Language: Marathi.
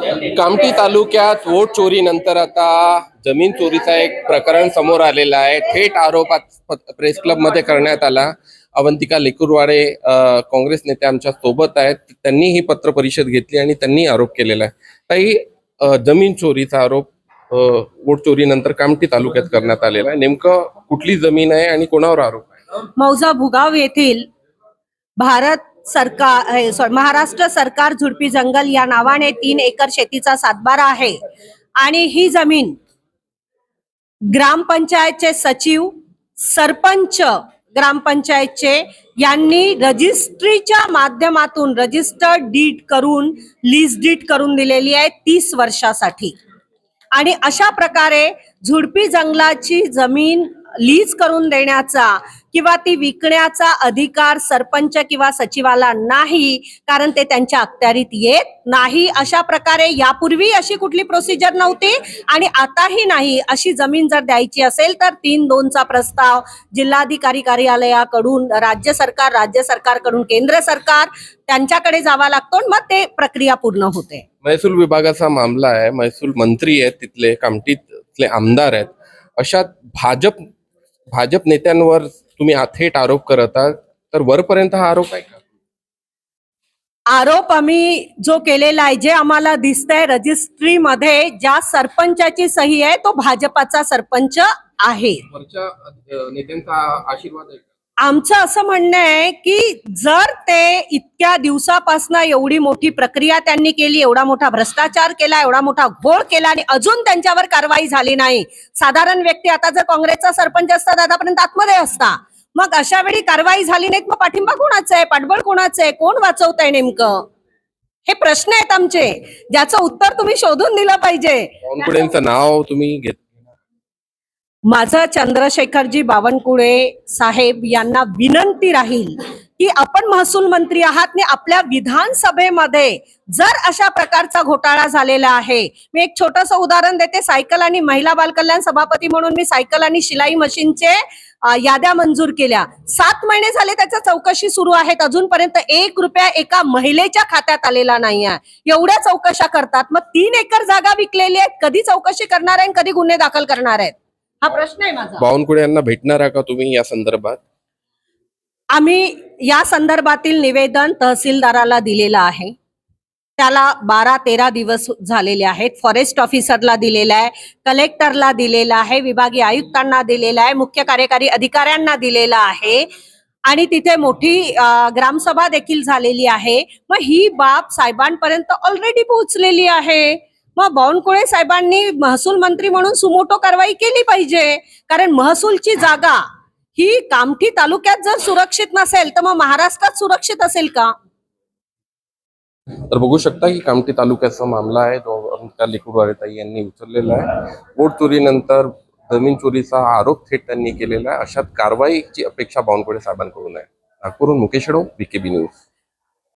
कामठी तालुक्यात वोट चोरीनंतर आता जमीन चोरीचा एक प्रकरण समोर आलेलं आहे. थेट आरोप प्रेस क्लबमध्ये करण्यात आला. अवंतिका लेकुरवाडे काँग्रेस नेते आमच्यासोबत आहेत. त्यांनी ही पत्र परिषद घेतली आणि त्यांनी आरोप केलेला आहे. काही जमीन चोरीचा आरोप वोट वोट चोरीनंतर कामठी तालुक्यात करण्यात आलेला आहे. नेमकं कुठली जमीन आहे आणि कोणावर आरोप आहे? मौजा भुगाव येथील भारत सरकार हे, सॉरी महाराष्ट्र सरकार झुडपी जंगल या नावाने तीन एकर शेतीचा सातबारा आहे. आणि ही जमीन ग्रामपंचायतचे सचिव सरपंच ग्रामपंचायतचे यांनी रजिस्ट्रीच्या माध्यमातून रजिस्टर डीड करून लीज डीड करून दिलेली आहे तीस वर्षासाठी. आणि अशा प्रकारे झुडपी जंगलाची जमीन लीज करून देण्याचा किंवा ती विकण्याचा अधिकार सरपंच किंवा सचिवाला नाही कारण ते त्यांच्या अखत्यारीत येत नाही. अशा प्रकारे यापूर्वी अशी कुठली प्रोसिजर नव्हती आणि आताही नाही. अशी जमीन जर द्यायची असेल तर तीन दोनचा प्रस्ताव जिल्हाधिकारी कार्यालयाकडून राज्य सरकार राज्य सरकारकडून केंद्र सरकार त्यांच्याकडे जावा लागतो मग ते प्रक्रिया पूर्ण होते. महसूल विभागाचा मामला आहे. महसूल मंत्री आहेत तिथले कामटीतले आमदार आहेत. अशात भाजप भाजप नेत्यांवर तुम्ही थेट आरोप करत आहात तर वरपर्यंत हा आरोप आहे का आरोप आम्ही जो केलेला आहे जे आम्हाला दिसतंय रजिस्ट्रीमध्ये ज्या सरपंचाची सही आहे तो भाजपाचा सरपंच आहे वरच्या नेत्यांचा आशीर्वाद आहे का? आमचं असं म्हणणं आहे की जर ते इतक्या दिवसापासून एवढी मोठी प्रक्रिया त्यांनी केली एवढा मोठा भ्रष्टाचार केला एवढा मोठा घोळ केला आणि अजून त्यांच्यावर कारवाई झाली नाही. साधारण व्यक्ती आता जर काँग्रेसचा सरपंच असता दादापर्यंत आतमध्ये असता. मग अशा वेळी कारवाई झाली नाहीत मग पाठिंबा कोणाचा आहे? पाठबळ कोणाचं आहे? कोण वाचवत आहे नेमकं? हे प्रश्न आहेत आमचे. ज्याचं उत्तर तुम्ही शोधून दिलं पाहिजे. बावनकुळेंचं नाव तुम्ही घेत माझं चंद्रशेखरजी बावनकुळे साहेब यांना विनंती राहील की आपण महसूल मंत्री आहात आणि आपल्या विधानसभेमध्ये जर अशा प्रकारचा घोटाळा झालेला आहे मी एक छोटस उदाहरण देते. सायकल आणि महिला बालकल्याण सभापती म्हणून मी सायकल आणि शिलाई मशीनचे याद्या मंजूर केल्या. सात महिने झाले त्याच्या चौकशी सुरू आहेत. अजूनपर्यंत एक रुपया एका महिलेच्या खात्यात आलेला नाही आहे. एवढ्या चौकशा करतात. मग तीन एकर जागा विकलेली आहेत. कधी चौकशी करणार आहे आणि कधी गुन्हे दाखल करणार आहेत? हा प्रश्न आहे माझा. बावनकुळे यांना भेटणार आहे का तुम्ही या संदर्भात? आम्ही या संदर्भातील निवेदन तहसीलदाराला दिलेलं आहे. त्याला बारा तेरा दिवस झालेले आहेत. फॉरेस्ट ऑफिसरला दिलेलं आहे कलेक्टरला दिलेलं आहे विभागीय आयुक्तांना दिलेलं आहे मुख्य कार्यकारी अधिकाऱ्यांना दिलेलं आहे. आणि तिथे मोठी ग्रामसभा देखील झालेली आहे. मग ही बाब साहेबांपर्यंत ऑलरेडी पोहोचलेली आहे. मग बावनकुळे साहेबांनी महसूल मंत्री म्हणून सुमोटो कारवाई केली पाहिजे. कारण महसूलची जागा ही कामठी तालुक्यात जर सुरक्षित नसेल तर मग महाराष्ट्रात सुरक्षित असेल का? तर बघू शकता की कामठी तालुक्याचा मामला आहे जो अमिता लिकुडवारेताई यांनी उचललेला आहे. वोट चोरीनंतर जमीन चोरीचा आरोप थेट त्यांनी केलेला आहे. अशात कारवाईची अपेक्षा बावनकुळे साहेबांकडून आहे. नागपूरहून मुकेश डो बीकेबी न्यूज